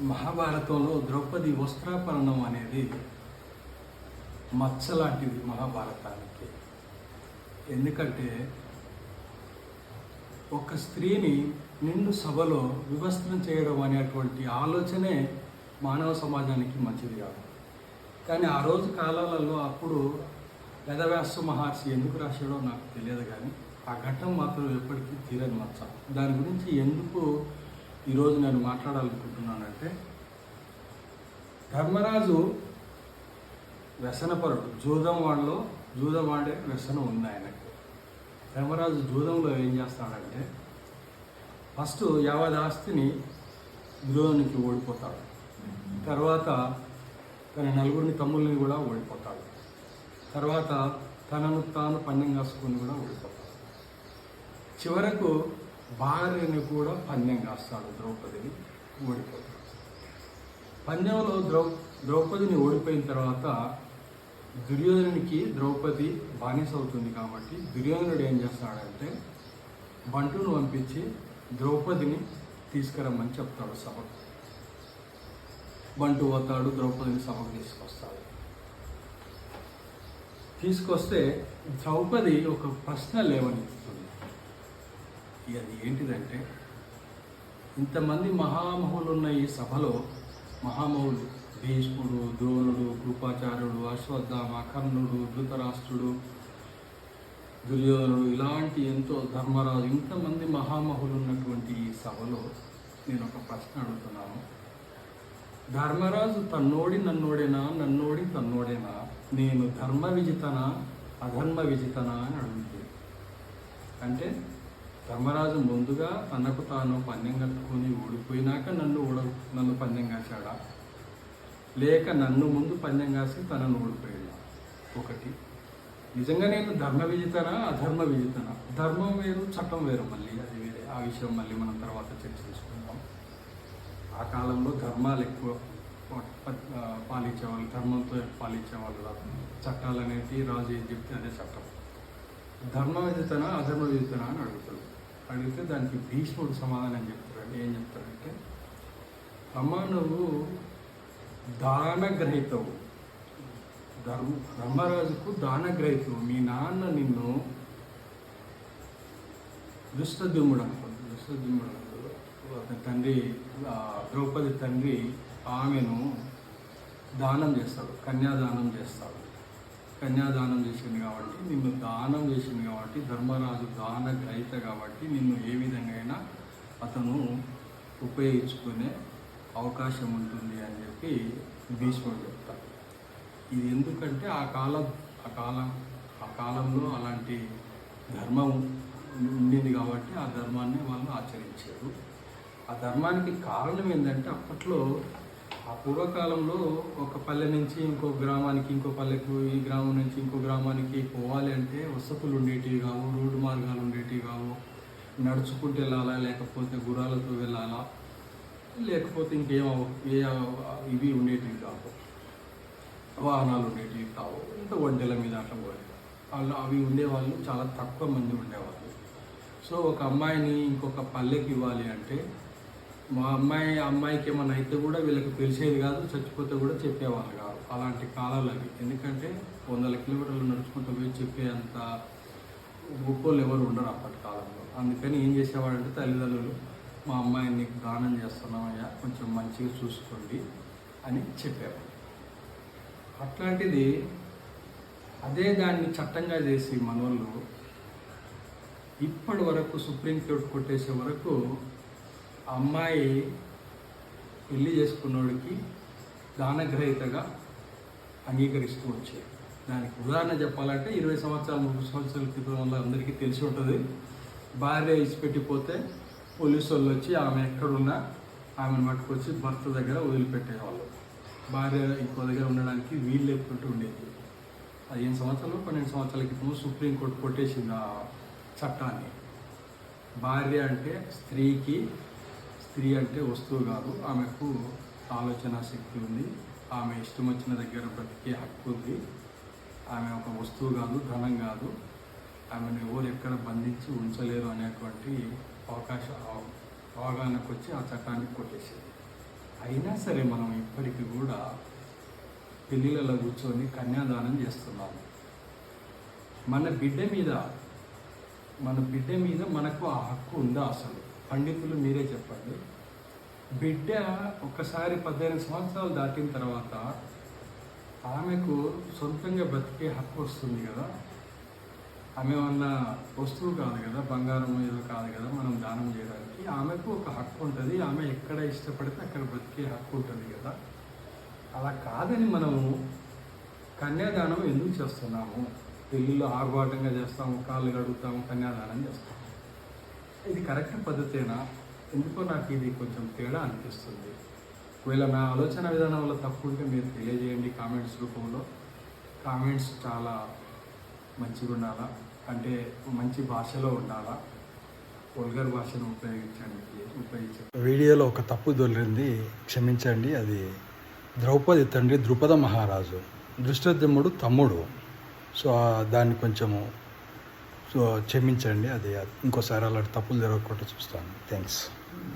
మహాభారతంలో ద్రౌపది వస్త్రాపరణం అనేది మచ్చ లాంటిది మహాభారతానికి. ఎందుకంటే ఒక స్త్రీని నిండు సభలో వివస్త్రం చేయడం అనేటువంటి ఆలోచనే మానవ సమాజానికి మంచిది కాదు. కానీ ఆ రోజు కాలాలలో అప్పుడు వేదవ్యాస మహర్షి ఎందుకు రాశాడో నాకు తెలియదు కానీ ఆ ఘట్టం మాత్రం ఎప్పటికీ తీరని మచ్చ. దాని గురించి ఎందుకు ఈరోజు నేను మాట్లాడాలనుకుంటున్నానంటే ధర్మరాజు వ్యసనపరుడు. జూదం వాడిలో జూదం వాడే వ్యసనం ఉంది ఆయనకి. ధర్మరాజు జూదంలో ఏం చేస్తాడంటే ఫస్ట్ యావద్ ఆస్తిని విరోధానికి ఓడిపోతాడు. తర్వాత తన నలుగురిని తమ్ముల్ని కూడా ఓడిపోతాడు. తర్వాత తనను తాను పందెం కాసుకొని కూడా ఓడిపోతాడు. చివరకు భార్యని కూడా పందెం కాస్తాడు ద్రౌపదిని ఓడిపోతాడు. పందెంలో ద్రౌ ద్రౌపదిని ఓడిపోయిన తర్వాత దుర్యోధనునికి ద్రౌపది బానిస అవుతుంది కాబట్టి దుర్యోధనుడు ఏం చేస్తాడంటే బంటును పంపించి ద్రౌపదిని తీసుకురమ్మని చెప్తాడు సభకు. బంటు పోతాడు ద్రౌపదిని సభకు తీసుకొస్తాడు. తీసుకొస్తే ద్రౌపది ఒక ప్రశ్న లేవనెత్తుతుంది. అది ఏంటిదంటే ఇంతమంది మహామహులు ఉన్న ఈ సభలో మహామహులు భీష్ముడు ద్రోణుడు కృపాచార్యుడు అశ్వత్థామ కర్ణుడు ధృతరాష్ట్రుడు దుర్యోధనుడు ఇలాంటి ఎంతో ధర్మరాజు ఇంతమంది మహామహులు ఉన్నటువంటి ఈ సభలో నేను ఒక ప్రశ్న అడుగుతున్నాను. ధర్మరాజు తన్నోడి నన్నోడేనా నన్నోడి తన్నోడేనా నేను ధర్మ విజితనా అధర్మ విజితనా అని అడుగుతుంది. అంటే ధర్మరాజు ముందుగా తనకు తాను పందెం కట్టుకొని ఓడిపోయినాక నన్ను ఓడ నన్ను పందెం కాశాడా? లేక నన్ను ముందు పందెం కాసి తనను ఓడిపోయాడా ఒకటి. నిజంగా నేను ధర్మ విజితనా? అధర్మ విజితనా? ధర్మం వేరు చట్టం వేరు మళ్ళీ అది వేరే. ఆ విషయం మళ్ళీ మనం తర్వాత చర్చించుకుందాం. ఆ కాలంలో ధర్మాలు ఎక్కువ పాలించేవాళ్ళు ధర్మంతో పాలించేవాళ్ళు చట్టాలు అనేవి రాజు ఏం చెప్తే అదే చట్టం. ధర్మ విధితన అధర్మ విధితన అని అడుగుతాడు. అడిగితే దానికి భీష్ముడు సమాధానం చెప్తాడు ఏం చెప్తాడంటే అమ్మ నువ్వు దానగ్రహీతవు. ధర్మ ధర్మరాజుకు దానగ్రహీతవు. మీ నాన్న నిన్ను దుష్టద్యుముడు అనుకోండి దుష్టద్యుముడు అతని తండ్రి ద్రౌపది తండ్రి ఆమెను దానం చేస్తాడు. కన్యాదానం చేస్తాడు. కన్యాదానం చేసింది కాబట్టి నిన్ను దానం చేసింది కాబట్టి ధర్మరాజు దాన గ్రహీత కాబట్టి నిన్ను ఏ విధంగా అయినా అతను ఉపయోగించుకునే అవకాశం ఉంటుంది అని చెప్పి భీష్ముడు చెప్తారు ఇది ఎందుకంటే ఆ కాలం ఆ కాలం ఆ కాలంలో అలాంటి ధర్మం ఉండింది కాబట్టి ఆ ధర్మాన్ని వాళ్ళు ఆచరించారు. ఆ ధర్మానికి కారణం ఏంటంటే అప్పట్లో ఆ పూర్వకాలంలో ఒక పల్లె నుంచి ఇంకో గ్రామానికి ఇంకో పల్లెకు ఈ గ్రామం నుంచి ఇంకో గ్రామానికి పోవాలి అంటే వసతులు ఉండేటివి కావు రోడ్డు మార్గాలు ఉండేటివి కావు. నడుచుకుంటూ వెళ్ళాలా లేకపోతే గుర్రాలతో వెళ్ళాలా లేకపోతే ఇంకేం ఏ ఇవి ఉండేటివి కావు. వాహనాలు ఉండేటివి కావు. ఇంకా ఒంటెల మీద అట్లా పోయేది. వాళ్ళు అవి ఉండేవాళ్ళు చాలా తక్కువ మంది ఉండేవాళ్ళు. సో ఒక అమ్మాయిని ఇంకొక పల్లెకి ఇవ్వాలి అంటే మా అమ్మాయి అమ్మాయికి ఏమైనా అయితే కూడా వీళ్ళకి తెలిసేది కాదు చచ్చిపోతే కూడా చెప్పేవాళ్ళు కాదు. అలాంటి కాలాలు అవి. ఎందుకంటే వందల కిలోమీటర్లు నడుచుకుంటూ పోయి చెప్పే అంత ఎవరు ఉండరు అప్పటి కాలంలో. అందుకని ఏం చేసేవాడంటే తల్లిదండ్రులు మా అమ్మాయిని నీకు దానం చేస్తున్నామయ్యా కొంచెం మంచిగా చూసుకోండి అని చెప్పేవాడు అట్లాంటిది అదే దాన్ని చట్టంగా చేసి మనోళ్ళు ఇప్పటి వరకు సుప్రీంకోర్టు కొట్టేసే వరకు అమ్మాయి పెళ్ళి చేసుకున్నోడికి దానగ్రహీతగా అంగీకరిస్తూ వచ్చాయి దానికి ఉదాహరణ చెప్పాలంటే ఇరవై సంవత్సరాలు ముప్పై సంవత్సరాల క్రితం వల్ల అందరికీ తెలిసి ఉంటుంది. భార్య ఇచ్చిపెట్టిపోతే పోలీసు వాళ్ళు వచ్చి ఆమె ఎక్కడున్నా ఆమెను పట్టుకొచ్చి భర్త దగ్గర వదిలిపెట్టేవాళ్ళు. భార్య ఇంకో దగ్గర ఉండడానికి వీలు లేకుంటూ ఉండేది. పదిహేను సంవత్సరాలు పన్నెండు సంవత్సరాల క్రితం సుప్రీంకోర్టు కొట్టేసింది ఆ చట్టాన్ని. భార్య అంటే స్త్రీకి స్త్రీ అంటే వస్తువు కాదు. ఆమెకు ఆలోచన శక్తి ఉంది. ఆమె ఇష్టం వచ్చిన దగ్గర బ్రతికే హక్కు ఉంది. ఆమె ఒక వస్తువు కాదు ధనం కాదు. ఆమెను ఎవరు ఎక్కడ బంధించి ఉంచలేరు అనేటువంటి అవకాశం అవగాహనకు వచ్చి ఆ చట్టాన్ని కొట్టేసింది. అయినా సరే మనం ఇప్పటికీ కూడా పెళ్ళిళ్ళలో కూర్చొని కన్యాదానం చేస్తున్నాము. మన బిడ్డ మీద మన బిడ్డ మీద మనకు ఆ హక్కు ఉందా అసలు? పండితులు మీరే చెప్పండి. బిడ్డ ఒక్కసారి పద్దెనిమిది సంవత్సరాలు దాటిన తర్వాత ఆమెకు సొంతంగా బతికే హక్కు వస్తుంది కదా. ఆమె ఉన్న వస్తువు కాదు కదా బంగారం ఏదో కాదు కదా మనం దానం చేయడానికి. ఆమెకు ఒక హక్కు ఉంటుంది. ఆమె ఎక్కడ ఇష్టపడితే అక్కడ బతికే హక్కు ఉంటుంది కదా. అలా కాదని మనము కన్యాదానం ఎందుకు చేస్తున్నాము? పెళ్ళిలో ఆర్భాటంగా చేస్తాము కాళ్ళు కడుగుతాము కన్యాదానం చేస్తాము. ఇది కరెక్ట్ పద్ధతేనా? ఎందుకో నాకు ఇది కొంచెం తేడా అనిపిస్తుంది. ఒకవేళ నా ఆలోచన విధానంలో తప్పు ఉంటే మీరు తెలియజేయండి కామెంట్స్ రూపంలో. కామెంట్స్ చాలా మంచిగా ఉండాలా? అంటే మంచి భాషలో ఉండాలా? వల్గర్ భాషను ఉపయోగించండి ఉపయోగించండి. వీడియోలో ఒక తప్పు దొరికింది క్షమించండి. అది ద్రౌపది తండ్రి ద్రుపద మహారాజు దృష్టద్యుమ్నుడు తమ్ముడు. సో దాన్ని కొంచెము సో క్షమించండి అది ఇంకోసారి అలాంటి తప్పులు జరగకుండా చూస్తాను. థ్యాంక్స్